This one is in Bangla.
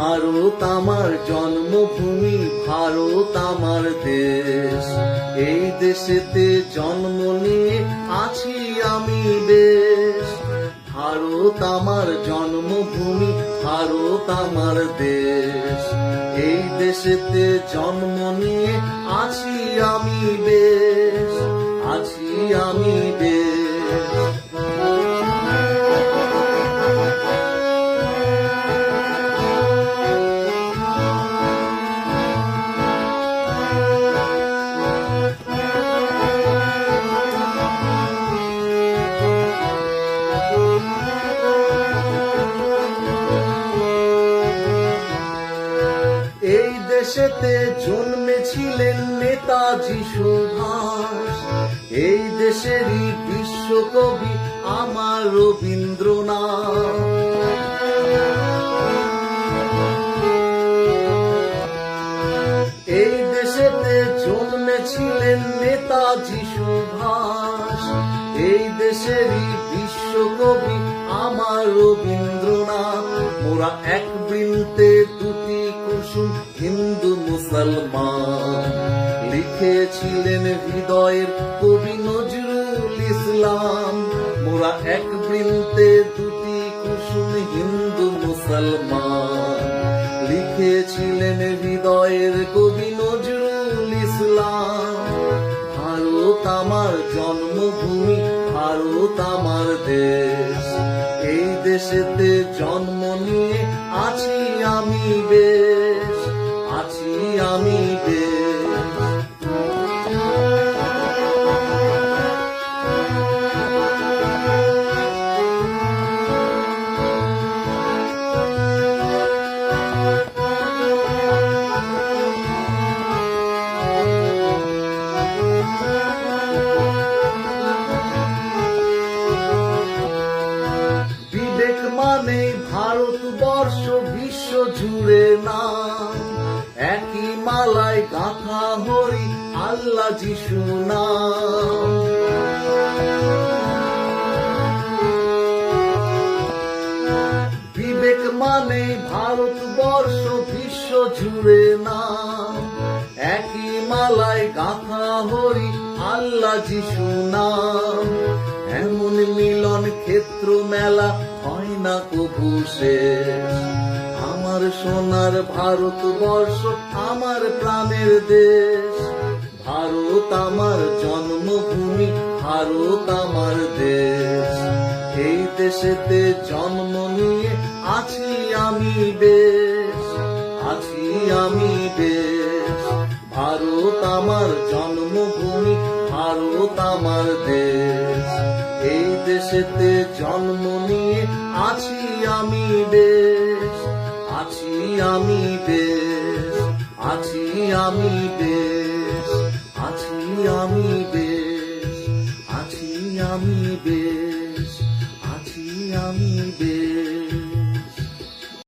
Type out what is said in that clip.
ভারত আমার জন্মভূমি, ভারত আমার দেশ। এই দেশেতে জন্ম নিয়ে আছি আমি বেশ। ভারত আমার জন্মভূমি, ভারত আমার দেশ। এই দেশেতে জন্ম নিয়ে আছি আমি বেশ। আছি আমি দেশেতে জন্মেছিলেন নেতাজি সুভাষ। এই দেশেরই বিশ্বকবি আমার রবীন্দ্রনাথ। এই দেশেতে জন্মেছিলেন নেতাজি সুভাষ। এই দেশেরই বিশ্বকবি আমার রবীন্দ্রনাথ। মোরা এক বৃন্তে দুটি কুসুম হিন্দু মুসলমান। লিখেছিলেন হৃদয়ের কবি নজরুল ইসলাম। মোরা এক বৃন্তে দুটি কুসুম হিন্দু মুসলমান। লিখেছিলেন হৃদয়ের কবি নজরুল ইসলাম। ভারত আমার জন্মভূমি, ভারত আমার দেশ। এই দেশেতে জন্ম নিয়ে আছি আমি বেশ। বেশ বিবেক মানে ভারতবর্ষ বিশ্ব জুড়ে না। একই মালায় গাথা হরি আল্লাহ যিশু নাম। বিবেক মানে ভারতবর্ষ, বিশ্ব জুড়ে না একই মালায় গাথা হরি আল্লাহ যিশু নাম। এমন মিলন ক্ষেত্র মেলা হয় না কবু শেষ। আমার সোনার ভারতবর্ষ, আমার প্রাণের দেশ। ভারত আমার জন্মভূমি, ভারত আমার দেশ। এই দেশেতে জন্ম নিয়ে আছি আমি বেশ, আছি আমি বেশ। ভারত আমার জন্মভূমি, ভারত আমার দেশ। এই দেশেতে জন্ম নিয়ে আছি আমি বেশ। আছি আমি বেশ আছি আমি বেশ আছি আমি বেশ আছি আমি বেশ আছি আমি বেশ